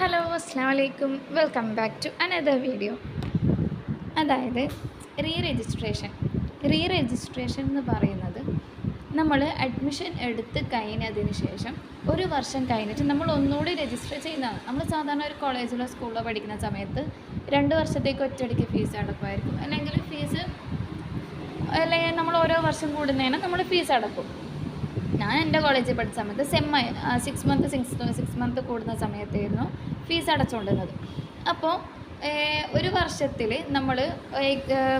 Hello അസ്സാം വലൈക്കും welcome back to another video അതായത് റീ രജിസ്ട്രേഷൻ റീ രജിസ്ട്രേഷൻ എന്ന് പറയുന്നത് നമ്മൾ അഡ്മിഷൻ എടുത്ത് കഴിഞ്ഞതിന് ശേഷം ഒരു വർഷം കഴിഞ്ഞിട്ട് നമ്മൾ ഒന്നുകൂടി രജിസ്റ്റർ ചെയ്യുന്നതാണ്. നമ്മൾ സാധാരണ ഒരു കോളേജിലോ സ്കൂളിലോ പഠിക്കുന്ന സമയത്ത് രണ്ട് വർഷത്തേക്ക് ഒറ്റയടിക്ക് ഫീസ് അടക്കുമായിരിക്കും അല്ലെങ്കിൽ ഫീസ് അല്ലെങ്കിൽ നമ്മൾ ഓരോ വർഷം കൂടുന്നതിന് നമ്മൾ ഫീസ് അടക്കും. ഞാൻ എന്റെ കോളേജിൽ പഠിച്ച സമയത്ത് sem six month six six month കൂടുന്ന സമയത്തായിരുന്നു ഫീസ് അടച്ചുകൊണ്ടിരുന്നത് അപ്പോൾ ഒരു വർഷത്തിൽ നമ്മൾ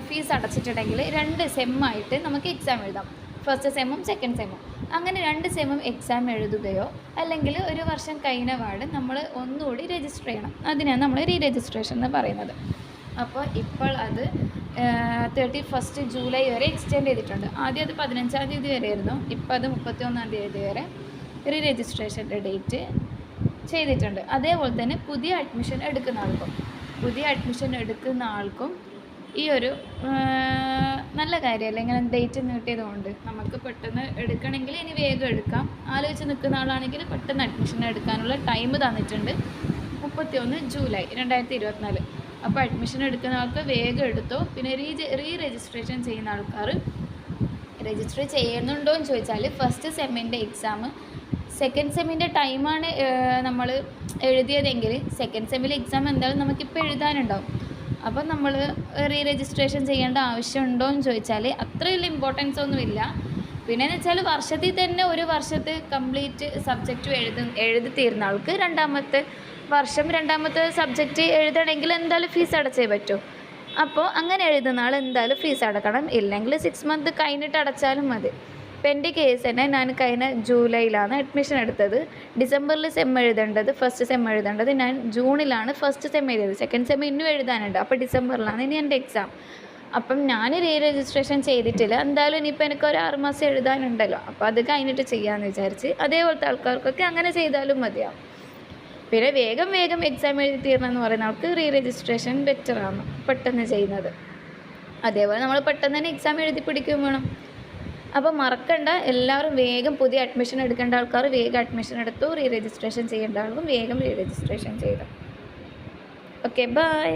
ഫീസ് അടച്ചിട്ടുണ്ടെങ്കിൽ രണ്ട് സെമ്മായിട്ട് നമുക്ക് എക്സാം എഴുതാം. ഫസ്റ്റ് സെമ്മും സെക്കൻഡ് സെമ്മും അങ്ങനെ രണ്ട് സെമ്മും എക്സാം എഴുതുകയോ അല്ലെങ്കിൽ ഒരു വർഷം കഴിഞ്ഞ പാട് നമ്മൾ ഒന്നുകൂടി രജിസ്റ്റർ ചെയ്യണം. അതിനാണ് നമ്മൾ റീ രജിസ്ട്രേഷൻ എന്ന് പറയുന്നത്. അപ്പോൾ ഇപ്പോൾ അത് തേർട്ടി ഫസ്റ്റ് ജൂലൈ വരെ എക്സ്റ്റെൻഡ് ചെയ്തിട്ടുണ്ട്. ആദ്യം അത് പതിനഞ്ചാം തീയതി വരെ ആയിരുന്നു. ഇപ്പോൾ അത് മുപ്പത്തി ഒന്നാം തീയതി വരെ റീ രജിസ്ട്രേഷന്റെ ഡേറ്റ് ചെയ്തിട്ടുണ്ട്. അതേപോലെ തന്നെ പുതിയ അഡ്മിഷൻ എടുക്കുന്ന ആൾക്കും പുതിയ അഡ്മിഷൻ എടുക്കുന്ന ആൾക്കും ഈ ഒരു നല്ല കാര്യം അല്ലെങ്കിൽ ഡേറ്റ് നീട്ടിയതുകൊണ്ട് നമുക്ക് പെട്ടെന്ന് എടുക്കണമെങ്കിൽ ഇനി വേഗം എടുക്കാം. ആലോചിച്ച് നിൽക്കുന്ന ആളാണെങ്കിൽ പെട്ടെന്ന് അഡ്മിഷൻ എടുക്കാനുള്ള ടൈം തന്നിട്ടുണ്ട്. മുപ്പത്തി ഒന്ന് ജൂലൈ രണ്ടായിരത്തി ഇരുപത്തിനാല്. അപ്പോൾ അഡ്മിഷൻ എടുക്കുന്ന ആൾക്ക് വേഗം എടുത്തോ. പിന്നെ റീ റീ രജിസ്ട്രേഷൻ ചെയ്യുന്ന ആൾക്കാർ രജിസ്റ്റർ ചെയ്യുന്നുണ്ടോ എന്ന് ചോദിച്ചാൽ ഫസ്റ്റ് സെമ്മിന്റെ എക്സാം സെക്കൻഡ് സെമ്മിന്റെ ടൈമാണ് നമ്മൾ എഴുതിയതെങ്കിൽ സെക്കൻഡ് സെമ്മിൽ എക്സാം എന്തായാലും നമുക്കിപ്പോൾ എഴുതാനുണ്ടാവും. അപ്പം നമ്മൾ റീ രജിസ്ട്രേഷൻ ചെയ്യേണ്ട ആവശ്യമുണ്ടോ എന്ന് ചോദിച്ചാൽ അത്ര വലിയ ഇമ്പോർട്ടൻസ് ഒന്നുമില്ല. പിന്നെ എന്ന് വെച്ചാൽ വർഷത്തിൽ തന്നെ ഒരു വർഷത്തെ കംപ്ലീറ്റ് സബ്ജക്റ്റ് എഴുതും എഴുതി തീർന്ന ആൾക്ക് രണ്ടാമത്തെ വർഷം രണ്ടാമത്തെ സബ്ജക്റ്റ് എഴുതണമെങ്കിൽ എന്തായാലും ഫീസ് അടച്ചേ പറ്റൂ. അപ്പോൾ അങ്ങനെ എഴുതുന്ന ആൾ എന്തായാലും ഫീസ് അടക്കണം. ഇല്ലെങ്കിൽ സിക്സ് മന്ത് കഴിഞ്ഞിട്ട് അടച്ചാലും മതി. ഇപ്പം എന്റെ കേസ് തന്നെ ഞാൻ കഴിഞ്ഞ ജൂലൈയിലാണ് അഡ്മിഷൻ എടുത്തത്. ഡിസംബറിൽ സെം എഴുതേണ്ടത് ഫസ്റ്റ് സെം എഴുതേണ്ടത്. ഞാൻ ജൂണിലാണ് ഫസ്റ്റ് സെം എഴുതിയത്. സെക്കൻഡ് സെം ഇന്നും എഴുതാനുണ്ട്. അപ്പോൾ ഡിസംബറിലാണ് ഇനി എന്റെ എക്സാം അപ്പം ഞാൻ റീ രജിസ്ട്രേഷൻ ചെയ്തിട്ടില്ല. എന്തായാലും ഇനിയിപ്പോൾ എനിക്ക് ഒരു ആറ് മാസം എഴുതാനുണ്ടല്ലോ. അപ്പോൾ അത് കഴിഞ്ഞിട്ട് ചെയ്യാമെന്ന് വിചാരിച്ച് അതേപോലത്തെ ആൾക്കാർക്കൊക്കെ അങ്ങനെ ചെയ്താലും മതിയാവും. പിന്നെ വേഗം വേഗം എക്സാം എഴുതി തീർന്നെന്ന് പറയുന്ന ആൾക്ക് റീ രജിസ്ട്രേഷൻ ബെറ്ററാണ് പെട്ടെന്ന് ചെയ്യുന്നത്. അതേപോലെ നമ്മൾ പെട്ടെന്ന് തന്നെ എക്സാം എഴുതി പിടിക്കുകയും വേണം. അപ്പോൾ മറക്കണ്ട. എല്ലാവരും വേഗം പുതിയ അഡ്മിഷൻ എടുക്കേണ്ട ആൾക്കാർ വേഗം അഡ്മിഷൻ എടുത്തു റീ രജിസ്ട്രേഷൻ ചെയ്യേണ്ട ആൾക്കും വേഗം റീ രജിസ്ട്രേഷൻ ചെയ്തു. Okay bye